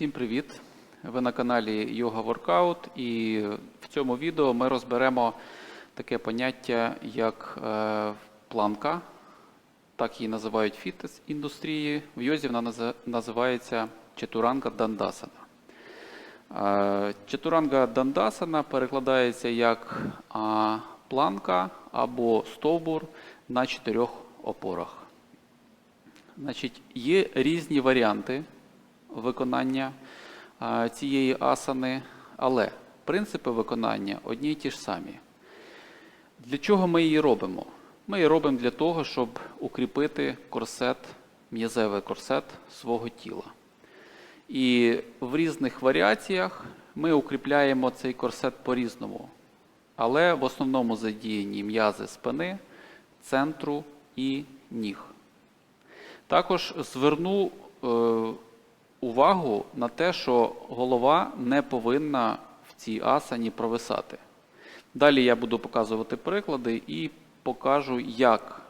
Всім привіт! Ви на каналі Yoga Workout і в цьому відео ми розберемо таке поняття як е, планка, так її називають фітнес-індустрії. В йозі вона називається Четуранга Дандасана. Е, Четуранга Дандасана перекладається як планка або стовбур на чотирьох опорах. Значить, є різні варіанти виконання цієї асани, але принципи виконання одні й ті ж самі. Для чого ми її робимо? Ми її робимо для того, щоб укріпити корсет, м'язевий корсет свого тіла. І в різних варіаціях ми укріпляємо цей корсет по-різному. Але в основному задіяні м'язи спини, центру і ніг. Також зверну е, увагу на те, що голова не повинна в цій асані провисати. Далі я буду показувати приклади і покажу, як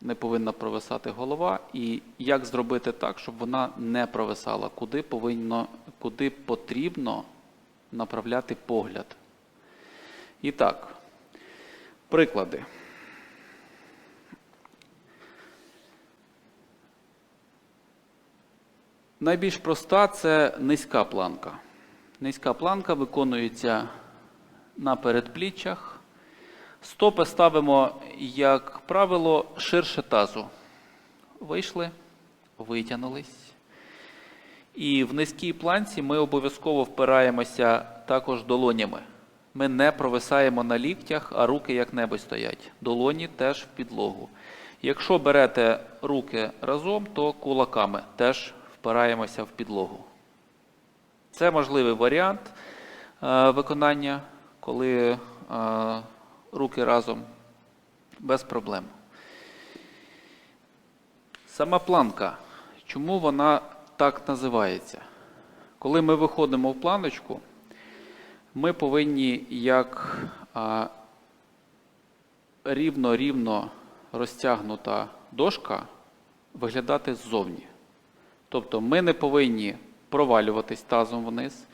не повинна провисати голова і як зробити так, щоб вона не провисала, куди, повинно, куди потрібно направляти погляд. І так, приклади. Найбільш проста це низька планка. Низька планка виконується на передпліччях. Стопи ставимо, як правило, ширше тазу. Вийшли, витягнулись. І в низькій планці ми обов'язково впираємося також долонями. Ми не провисаємо на ліктях, а руки як-небудь стоять. Долоні теж в підлогу. Якщо берете руки разом, то кулаками теж впираємося в підлогу. Це можливий варіант е, виконання, коли е, руки разом без проблем. Сама планка. Чому вона так називається? Коли ми виходимо в планочку, ми повинні як рівно-рівно розтягнута дошка виглядати ззовні. Тобто ми не повинні провалюватись тазом вниз,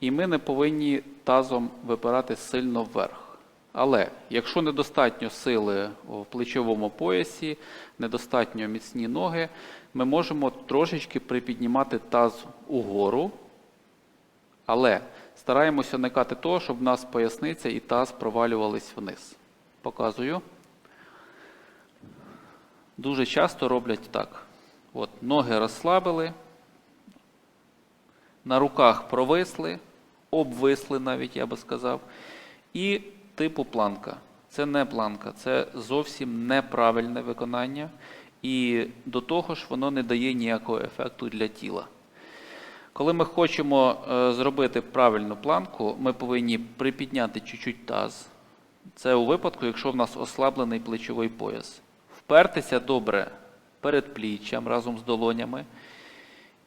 і ми не повинні тазом випирати сильно вверх. Але якщо недостатньо сили в плечовому поясі, недостатньо міцні ноги, ми можемо трошечки припіднімати таз угору, але стараємося уникати того, щоб в нас поясниця і таз провалювались вниз. Показую. Дуже часто роблять так. От, ноги розслабили, на руках провисли, обвисли навіть, я би сказав. І типу планка. Це не планка, це зовсім неправильне виконання. І до того ж, воно не дає ніякого ефекту для тіла. Коли ми хочемо е, зробити правильну планку, ми повинні припідняти чуть-чуть таз. Це у випадку, якщо в нас ослаблений плечовий пояс. Впертися добре перед пліччям разом з долонями.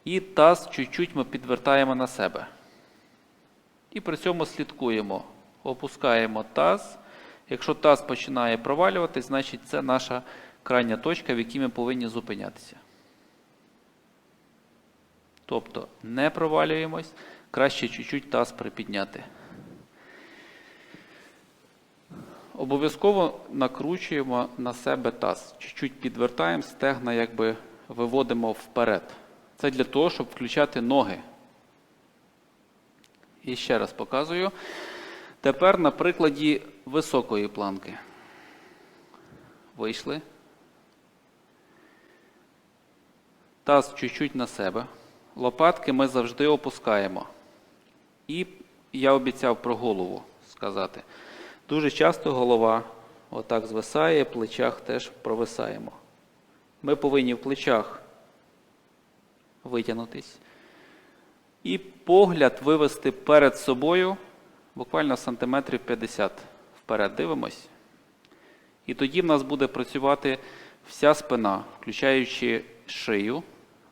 І таз чуть-чуть ми підвертаємо на себе. І при цьому слідкуємо. Опускаємо таз. Якщо таз починає провалюватись, значить це наша крайня точка, в якій ми повинні зупинятися. Тобто не провалюємось, краще чуть-чуть таз припідняти. Обов'язково накручуємо на себе таз. Чуть-чуть підвертаємо, стегна якби виводимо вперед. Це для того, щоб включати ноги. І ще раз показую. Тепер на прикладі високої планки. Вийшли. Таз чуть-чуть на себе. Лопатки ми завжди опускаємо. І я обіцяв про голову сказати. Дуже часто голова отак звисає, в плечах теж провисаємо. Ми повинні в плечах витягнутись. І погляд вивести перед собою буквально сантиметрів 50 вперед дивимось. І тоді в нас буде працювати вся спина, включаючи шию,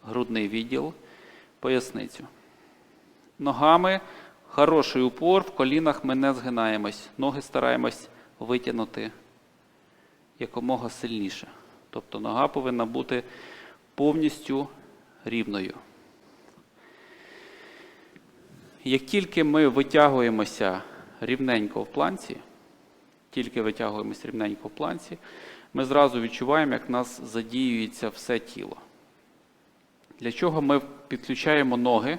грудний відділ, поясницю. Ногами хороший упор, в колінах ми не згинаємось. Ноги стараємось витягнути якомога сильніше. Тобто нога повинна бути повністю рівною. Як тільки ми витягуємося рівненько в планці, тільки витягуємося рівненько в планці, ми зразу відчуваємо, як в нас задіюється все тіло. Для чого ми підключаємо ноги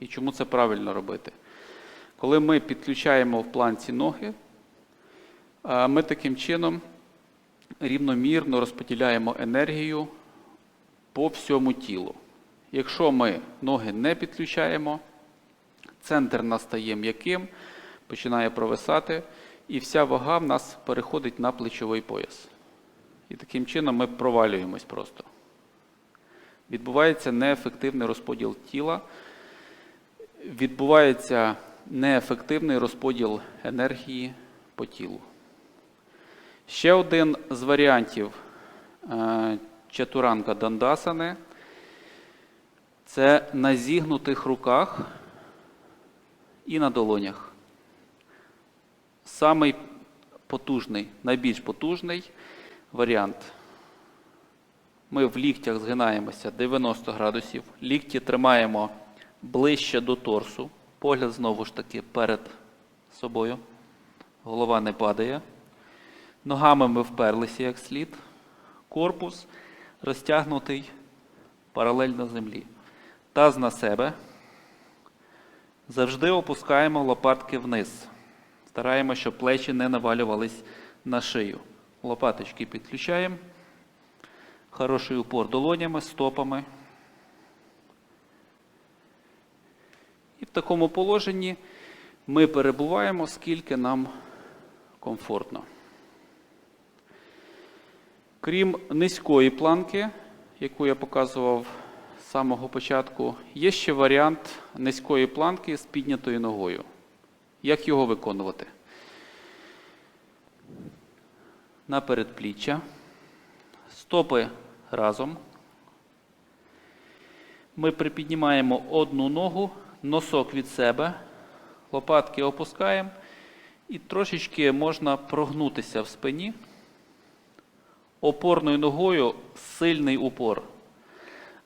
і чому це правильно робити? Коли ми підключаємо в планці ноги, ми таким чином рівномірно розподіляємо енергію по всьому тілу. Якщо ми ноги не підключаємо, центр настає м'яким, починає провисати, і вся вага в нас переходить на плечовий пояс. І таким чином ми провалюємось просто. Відбувається неефективний розподіл тіла, відбувається неефективний розподіл енергії по тілу. Ще один з варіантів е, чатуранка дандасани це на зігнутих руках і на долонях. Самий потужний, найбільш потужний варіант. Ми в ліктях згинаємося 90 градусів, лікті тримаємо ближче до торсу, погляд знову ж таки перед собою, голова не падає. Ногами ми вперлися як слід, корпус розтягнутий паралельно землі. Таз на себе. Завжди опускаємо лопатки вниз. Стараємося, щоб плечі не навалювались на шию. Лопаточки підключаємо. Хороший упор долонями, стопами. І в такому положенні ми перебуваємо, скільки нам комфортно. Крім низької планки, яку я показував з самого початку, є ще варіант низької планки з піднятою ногою. Як його виконувати? На передпліччя, стопи разом. Ми припіднімаємо одну ногу, носок від себе, лопатки опускаємо і трошечки можна прогнутися в спині. Опорною ногою сильний упор.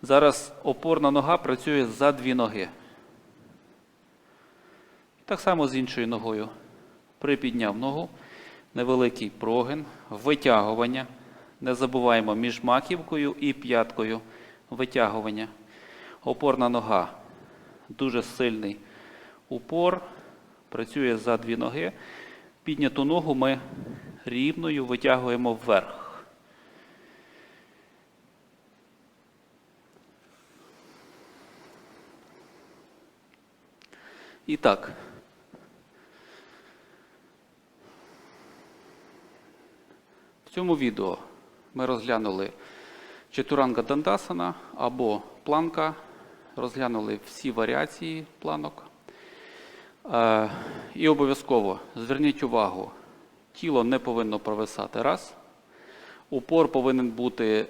Зараз опорна нога працює за дві ноги. Так само з іншою ногою. Припідняв ногу, невеликий прогин, витягування. Не забуваємо між маківкою і п'яткою витягування. Опорна нога. Дуже сильний упор. Працює за дві ноги. Підняту ногу ми рівною витягуємо вверх. І так. В цьому відео ми розглянули чатуранга дандасана або планка, розглянули всі варіації планок. Е, І обов'язково зверніть увагу, тіло не повинно провисати раз. Упор повинен бути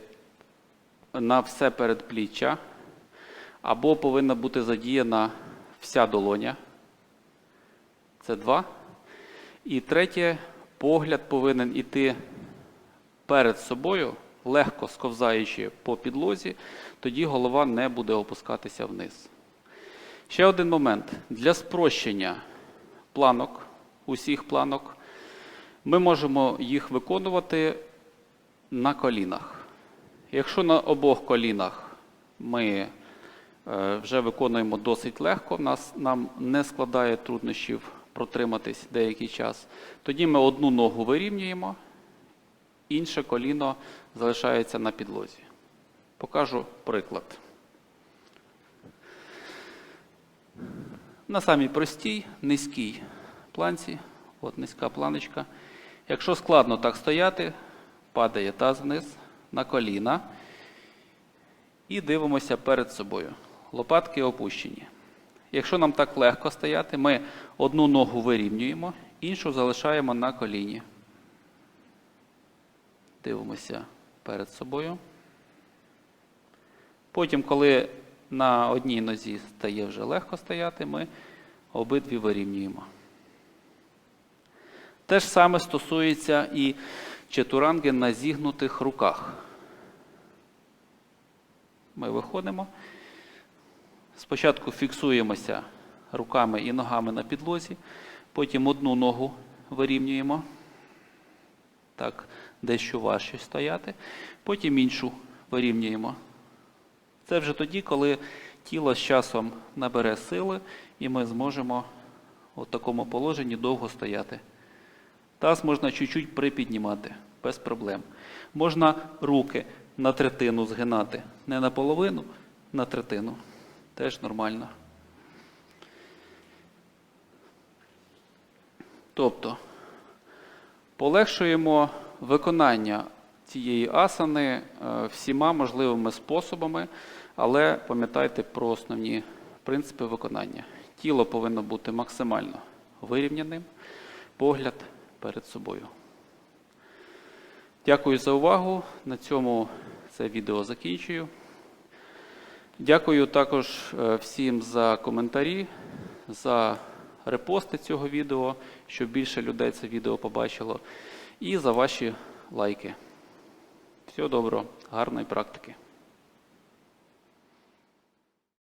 на все передпліччя, або повинна бути задіяна вся долоня. Це два. І третє, погляд повинен іти перед собою, легко сковзаючи по підлозі, тоді голова не буде опускатися вниз. Ще один момент. Для спрощення планок, усіх планок, ми можемо їх виконувати на колінах. Якщо на обох колінах ми е, вже виконуємо досить легко, нас, нам не складає труднощів протриматись деякий час, тоді ми одну ногу вирівнюємо, інше коліно залишається на підлозі. Покажу приклад. На самій простій, низькій планці, от низька планочка. Якщо складно так стояти, падає таз вниз на коліна і дивимося перед собою. Лопатки опущені. Якщо нам так легко стояти, ми одну ногу вирівнюємо, іншу залишаємо на коліні. Дивимося перед собою. Потім, коли на одній нозі стає вже легко стояти, ми обидві вирівнюємо. Те ж саме стосується і четуранги на зігнутих руках. Ми виходимо. Спочатку фіксуємося руками і ногами на підлозі. Потім одну ногу вирівнюємо. Так, дещо важче стояти. Потім іншу вирівнюємо. Це вже тоді, коли тіло з часом набере сили, і ми зможемо у такому положенні довго стояти. Таз можна чуть-чуть припіднімати, без проблем. Можна руки на третину згинати. Не на половину, на третину. Теж нормально. Тобто, полегшуємо виконання цієї асани е, всіма можливими способами, але пам'ятайте про основні принципи виконання. Тіло повинно бути максимально вирівняним, погляд перед собою. Дякую за увагу. На цьому це відео закінчую. Дякую також е, всім за коментарі, за репости цього відео, щоб більше людей це відео побачило, і за ваші лайки. Всього доброго, гарної практики.